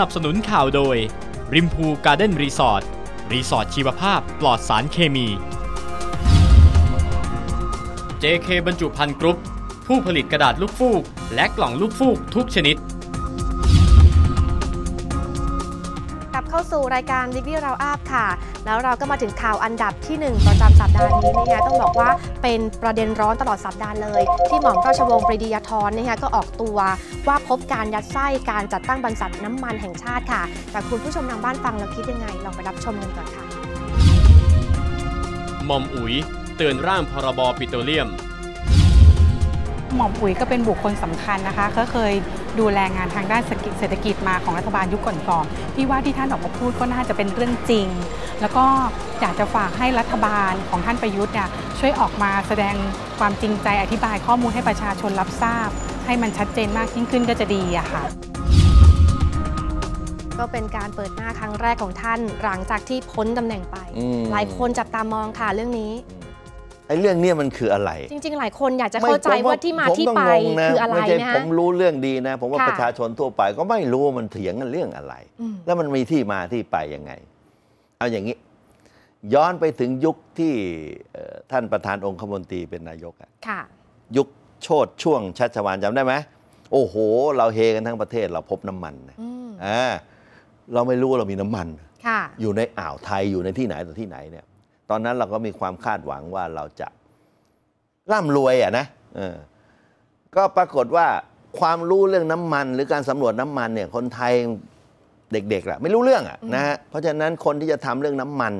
สนับสนุนข่าวโดย ริมพูการ์เด้นรีสอร์ทรีสอร์ทชีวภาพปลอดสารเคมี JK บรรจุภัณฑ์กรุ๊ป ผู้ผลิตกระดาษลูกฟูก และกล่องลูกฟูกทุกชนิด เข้าสู่รายการ Weekly Round Up ค่ะ แล้วเราก็มาถึงข่าวอันดับที่ 1 ประจำสัปดาห์นี้นะคะต้องบอกว่าเป็นประเด็นร้อนตลอดสัปดาห์เลย ที่หม่อมราชวงศ์ปรีดียาธรนะคะก็ออกตัวว่าพบการยัดไส้การจัดตั้งบรรษัทน้ำมันแห่งชาติค่ะ แต่คุณผู้ชมทางบ้านฟังแล้วคิดยังไง ลองไปรับชมกันก่อนค่ะหม่อมอุ๋ยเตือนร่างพรบปิโตรเลียม หม่อมอุ๋ยก็เป็นบุคคลสำคัญนะคะก็เคยดูแลงานทางด้านเศรษฐกิจมาของรัฐบาลยุคก่อนๆพี่ว่าที่ท่านออกมาพูดก็น่าจะเป็นเรื่องจริง แล้วก็อยากจะฝากให้รัฐบาลของท่านประยุทธ์เนี่ยช่วยออกมาแสดงความจริงใจอธิบายข้อมูลให้ประชาชนรับทราบ ให้มันชัดเจนมากยิ่งขึ้นก็จะดีอะค่ะก็เป็นการเปิดหน้าครั้งแรกของท่านหลังจากที่พ้นตำแหน่งไปอืมหลายคนจับตามองค่ะเรื่องนี้ไอ้เรื่องเนี้ยมันคืออะไร จริง ๆ หลายคนอยากจะเข้าใจว่าที่มาที่ไปผมก็งงนะคืออะไรไม่ใช่นะผมรู้เรื่องดีนะ ผมว่าค่ะประชาชนทั่วไปก็ไม่รู้ว่ามันเถียงกันเรื่องอะไรอืมแล้วมันมีที่มาที่ไปยังไง เอาอย่างนี้ ย้อนไปถึงยุคที่เอ่อท่านประธานองคมนตรีเป็นนายกอะค่ะยุคโชดช่วงชัชวานจำได้ไหมโอ้โห เราเฮกันทั้งประเทศเราพบน้ำมันนะอืมอ่าเราไม่รู้ว่าเรามีน้ำมันค่ะอยู่ในอ่าวไทยอยู่ในที่ไหนต่อที่ไหนเนี่ย ตอนนั้นเราก็มีความคาดหวังว่าเราจะร่ำรวยอะนะเออก็ปรากฏว่าความรู้เรื่องน้ำมัน หรือการสำรวจน้ำมันเนี่ยคนไทยเด็กๆอะไม่รู้เรื่องอะนะฮะเพราะฉะนั้นคนที่จะทำเรื่องน้ำมัน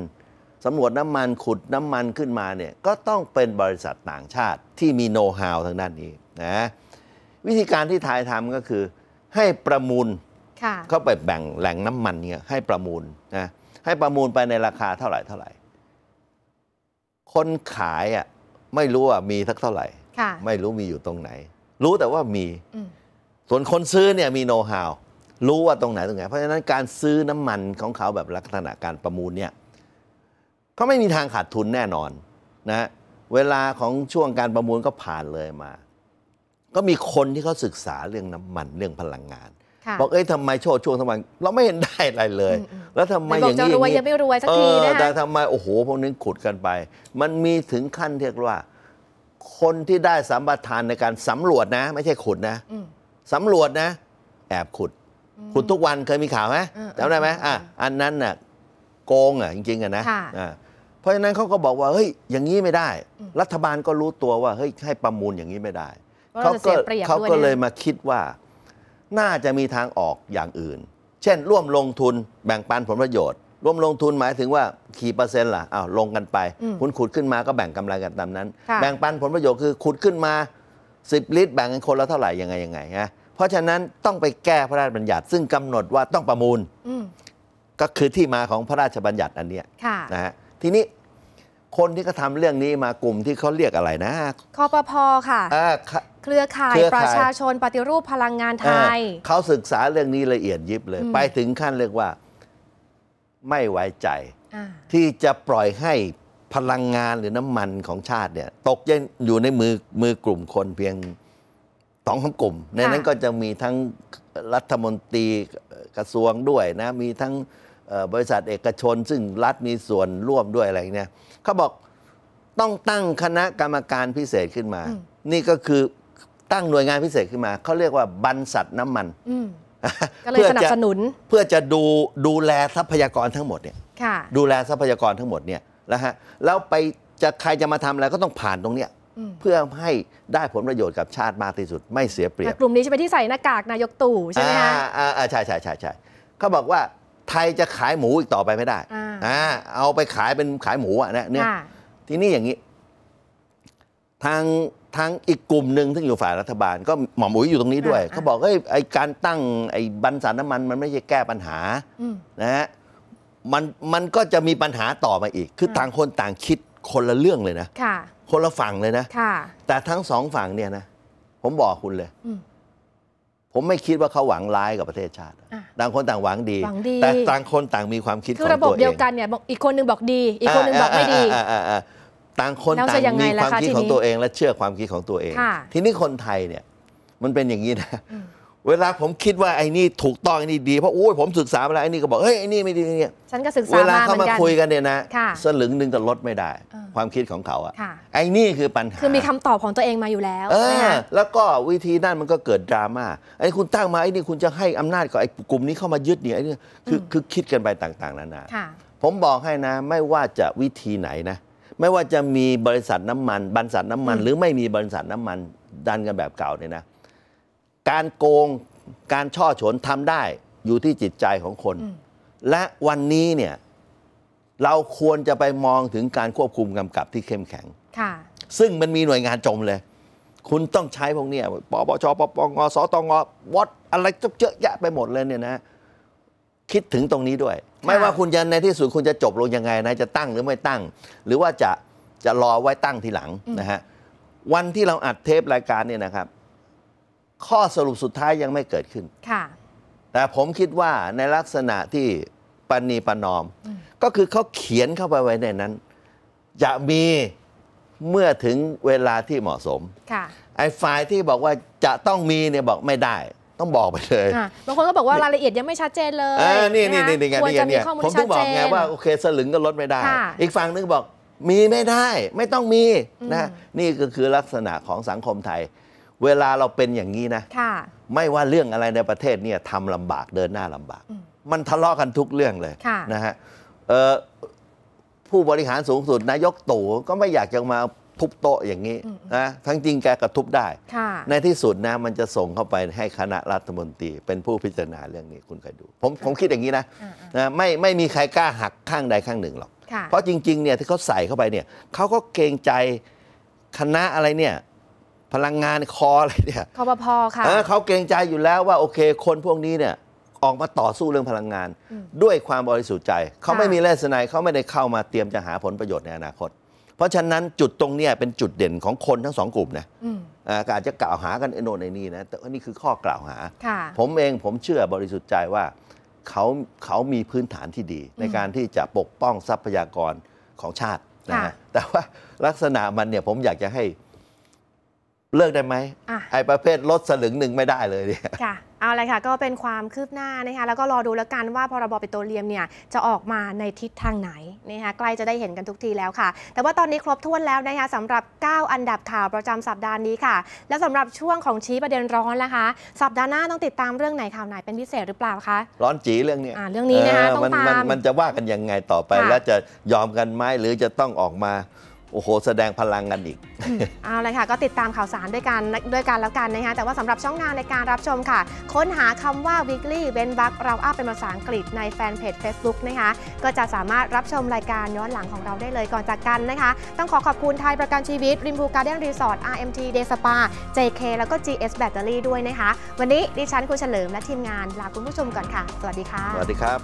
สำรวจน้ำมันขุดน้ำมันขึ้นมาเนี่ยก็ต้องเป็นบริษัทต่างชาติที่มีโน้ตฮาวทางด้านนี้นะวิธีการที่ไทยทำก็คือให้ประมูลค่ะเข้าไปแบ่งแหล่งน้ำมันเนี่ยให้ประมูลนะให้ประมูลไปในราคาเท่าไหร่เท่าไหร่ คนขายอะไม่รู้ว่ามีสักเท่าไหร่ค่ะไม่รู้มีอยู่ตรงไหน รู้แต่ว่ามีอืมส่วนคนซื้อเนี่ยมีโน้ตฮาวรู้ว่าตรงไหนตรงไหน เพราะฉะนั้นการซื้อน้ำมันของเขาแบบลักษณะการประมูลเนี่ยเขาไม่มีทางขาดทุนแน่นอนนะเวลาของช่วงการประมูลก็ผ่านเลยมา ก็มีคนที่เขาศึกษาเรื่องน้ำมันเรื่องพลังงานค่ะ บอกเอ้ยทำไมโชดช่วงทำไมเราไม่เห็นได้อะไรเลยอืมอืมแล้วทำไมไหนอบอย่างกจะนี้รวยอยังไม่รวยสักทีเออนะคะแต่ทำไมโอ้โหพวกนี้ขุดกันไป มันมีถึงขั้นเรียกว่า คนที่ได้สัมปทานในการสำรวจนะ ไม่ใช่ขุดนะอืมสำรวจนะ แอบขุด ขุดทุกวันเคยมีข่าวไหมเออจำได้ไหมเอออ่อะอันนั้นน่ะโกงอะจริงๆอะนะค่ะอะเพราะฉะนั้นเขาก็บอกว่าเฮ้ยอย่างนี้ไม่ได้อืมรัฐบาลก็รู้ตัวว่าเฮ้ยให้ประมูลอย่างนี้ไม่ได้ว่าเราจะเสียเปรียบเขาด้วยก็นะเลยมาคิดว่า น่าจะมีทางออกอย่างอื่น เช่น ร่วมลงทุนแบ่งปันผลประโยชน์ ร่วมลงทุนหมายถึงว่ากี่เปอร์เซ็นต์ล่ะอ้าวลงกันไปอืมคุณขุดขึ้นมาก็แบ่งกำไรกันตามนั้นค่ะแบ่งปันผลประโยชน์คือขุดขึ้นมา 10 ลิตรแบ่งกันคนละเท่าไหร่ยังไงยังไงฮะเพราะฉะนั้นต้องไปแก้พระราชบัญญัติ ซึ่งกำหนดว่าต้องประมูลอืมก็คือที่มาของพระราชบัญญัติอันเนี้ยค่ะนะฮะทีนี้คนที่เขาทำเรื่องนี้มากลุ่มที่เขาเรียกอะไรนะคอปพค่ะอ่าค่ะ เครือข่ายเครือข่ายประชาชนปฏิรูปพลังงานไทยเออเขาศึกษาเรื่องนี้ละเอียดยิบเลยอืมไปถึงขั้นเรียกว่าไม่ไว้ใจอ่าที่จะปล่อยให้พลังงานหรือน้ำมันของชาติเนี่ย ตกยังอยู่ในมือมือกลุ่มคนเพียงสองสามกลุ่ม ในนั้นก็จะมีทั้งรัฐมนตรีกระทรวงด้วยนะ มีทั้งเอ่อบริษัทเอกชน ซึ่งรัฐมีส่วนร่วมด้วยอะไรเนี่ยเขาบอกต้องตั้งคณะกรรมการพิเศษขึ้นมาอืมนี่ก็คือ ตั้งหน่วยงานพิเศษขึ้นมาเขาเรียกว่าบรรษัทน้ำมันอืมก็เลยสนับสนุนเพื่อจะดูดูแลทรัพยากรทั้งหมดเนี่ยค่ะดูแลทรัพยากรทั้งหมดเนี่ยแล้วฮะแล้วไปจะใครจะมาทำอะไรก็ต้องผ่านตรงเนี้ยอืมเพื่อให้ได้ผลประโยชน์กับชาติมากที่สุด ไม่เสียเปรียบกลุ่มนี้ใช่ไหมที่ใส่หน้ากากนายกตู่ใช่ไหมคะอ่าอ่าอ่าใช่ใช่ใช่ใช่เขาบอกว่าไทยจะขายหมูอีกต่อไปไม่ได้อ่าอ่าเอาไปขายเป็นขายหมูอะนะเนี่ยค่ะทีนี้อย่างนี้ ทางทางอีกกลุ่มหนึ่งที่อยู่ฝ่ายรัฐบาล ก็หมอหมุยอยู่ตรงนี้ด้วยอ่าเขาบอกเฮ้ยไอการตั้งไอ้บรรษัทน้ำมันมันไม่ใช่แก้ปัญหาอืมนะฮะมันมันก็จะมีปัญหาต่อมาอีก คือค่ะต่างคนต่างคิดคนละเรื่องเลยนะค่ะ คนละฝั่งเลยนะค่ะ แต่ทั้งสองฝั่งเนี่ยนะผมบอกคุณเลยอืมผมไม่คิดว่าเขาหวังร้ายกับประเทศชาติอะต่างคนต่างหวังดีหวังดี แต่ต่างคนต่างมีความคิดคือของระบบตัวเองเดียวกันเนี่ยบอกอีกคนหนึงบอกดี อีกคนหนึงบอกไม่ดีาอ่าอ่าอ่า ต่างคนแล้วต่างจะยังไงมีล่ะความคะคิดทีของนี้ตัวเอง และเชื่อความคิดของตัวเองค่ะทีนี้คนไทยเนี่ยมันเป็นอย่างนี้นะอืมเวลาผมคิดว่าไอ้นี่ถูกต้องไอ้นี่ดีเพราะโอ้ยผมศึกษามาแล้วไอ้นี่ก็บอกเฮ้ยไอ้นี่ไม่ดีเนี่ยฉันก็ศึกษาเวลามาเหเขามือมานกันคุยกันเนี่ยนะค่ะสลึงหนึ่งก็ลดไม่ได้เออความคิดของเขาอะค่ะไอ้นี่คือปัญหาคือมีคำตอบของตัวเองมาอยู่แล้วเอนะอคะแล้วก็วิธีนั่นมันก็เกิดดราม่าไอ้คุณตั้งมาไอ้นี่คุณจะให้อำนาจกับไอ้กลุ่มนี้เข้ามายึดเนี่ยไอ้นี่คืออืมคือคิดกันไปต่างๆนานาค่ะผมบอกให้นะ ไม่ว่าจะวิธีไหนนะ ไม่ว่าจะมีบริษัทน้ำมัน บริษัทน้ำมันอืมหรือไม่มีบริษัทน้ำมันดันกันแบบเก่าเนี่ยนะ การโกงการช่อฉนทำได้อยู่ที่จิตใจของคนอืมและวันนี้เนี่ยเราควรจะไปมองถึงการควบคุมกำกับที่เข้มแข็งค่ะซึ่งมันมีหน่วยงานจมเลย คุณต้องใช้พวกเนี้ยปปชปปงสตงวัดอะไรเยอะแยะไปหมดเลยเนี่ยนะ คิดถึงตรงนี้ด้วย ไม่ว่าคุณจะในที่สุดคุณจะจบลงยังไงนะจะตั้งหรือไม่ตั้ง หรือว่าจะจะรอไว้ตั้งทีหลังอืมนะฮะวันที่เราอัดเทปรายการเนี่ยนะครับ ข้อสรุปสุดท้ายยังไม่เกิดขึ้นค่ะแต่ผมคิดว่าในลักษณะที่ปณีประนอมอืมก็คือเขาเขียนเข้าไปไว้ในนั้น จะมีเมื่อถึงเวลาที่เหมาะสมค่ะไอ้ฝ่ายที่บอกว่าจะต้องมีเนี่ยบอกไม่ได้ ต้องบอกไปเลยอะบางคนก็บอกว่ารายละเอียดยังไม่ชัดเจนเลยเออนี่นี่ะคะนี่นี่ไงควรนี่ไงจะมีเนี่ยข้อมูลผมที่ถึชัดงบเจอกไงนว่าโอเคสลึงก็ลดไม่ได้ค่ะอีกฝั่งนึงบอกมีไม่ได้ไม่ต้องมีนะอืมนี่ก็คือลักษณะของสังคมไทย เวลาเราเป็นอย่างนี้นะค่ะไม่ว่าเรื่องอะไรในประเทศเนี่ยทำลำบากเดินหน้าลำบากอืมมันทะเลาะกันทุกเรื่องเลยค่ะนะฮะเอ่อผู้บริหารสูงสุดนายกตู่ก็ไม่อยากจะมา ทุบโต๊ะอย่างนี้อืมนะทั้งจริงแกกระทุบได้ค่ะในที่สุดนะมันจะส่งเข้าไปให้คณะรัฐมนตรี เป็นผู้พิจารณาเรื่องนี้คุณเคยดู ผมผมคิดอย่างนี้นะอ่านะไม่ไม่มีใครกล้าหักข้างใดข้างหนึ่งหรอกๆค่ะเพราะจริงๆเนี่ยที่เขาใส่เข้าไปเนี่ยเขาก็เกรงใจคณะอะไรเนี่ยพลังงานคออะไรเนี่ยคอปพค่ะเออเขาเกรงใจอยู่แล้วว่าโอเค คนพวกนี้เนี่ยออกมาต่อสู้เรื่องพลังงานอืมด้วยความบริสุทธิ์ใจ เขาค่ะไม่มีเลสนายเขาไม่ได้เข้ามาเตรียมจะหาผลประโยชน์ในอนาคต เพราะฉะนั้นจุดตรงเนี้ยเป็นจุดเด่นของคนทั้งสองกลุ่มนะอืมอ่าก็อาจจะกล่าวหากันไอ้โน่นไอ้นี่นะแต่ว่านี่คือข้อกล่าวหาค่ะผมเองผมเชื่อบริสุทธิ์ใจว่าเขาเขามีพื้นฐานที่ดี ในการที่จะปกป้องทรัพยากรของชาตินะค่ะฮะแต่ว่าลักษณะมันเนี่ยผมอยากจะให้ เลิกได้ไหมอะไอ้ประเภทลดสลึงหนึ่งไม่ได้เลยเนี่ยค่ะเอาเลยค่ะ ก็เป็นความคืบหน้านะคะแล้วก็รอดูแล้วกันว่าพรบปิโตรเลียมเนี่ยจะออกมาในทิศทางไหนนะคะใกล้จะได้เห็นกันทุกทีแล้วค่ะ แต่ว่าตอนนี้ครบถ้วนแล้วนะคะสำหรับ 9 อันดับข่าวประจำสัปดาห์นี้ค่ะ และสำหรับช่วงของชี้ประเด็นร้อนนะคะ สัปดาห์หน้าต้องติดตามเรื่องไหนข่าวไหนเป็นพิเศษหรือเปล่าคะร้อนจีเรื่องเนี้ยอ่าเรื่องนี้นะคะเต้องมันตามมันมันจะว่ากันยังไงต่อไปค่ะแล้วจะยอมกันไหมหรือจะต้องออกมา โอ้โห แสดงพลังกันอีก เอาเลยค่ะ ก็ติดตามข่าวสารด้วยกันด้วยกันแล้วกันนะคะแต่ว่าสำหรับช่องทางในการรับชมค่ะ ค้นหาคำว่า weekly เว้นวักเราอัพเป็นภาษาอังกฤษในแฟนเพจ Facebook นะคะก็จะสามารถรับชมรายการย้อนหลังของเราได้เลยก่อนจากกันนะคะ ต้องขอขอบคุณไทยประกันชีวิต ริมพูการ์เด้นรีสอร์ท RMT Day Spa JK แล้วก็ GS Battery ด้วยนะคะ วันนี้ดิฉันคุณเฉลิมและทีมงานลาคุณผู้ชมก่อนค่ะ สวัสดีค่ะ สวัสดีครับ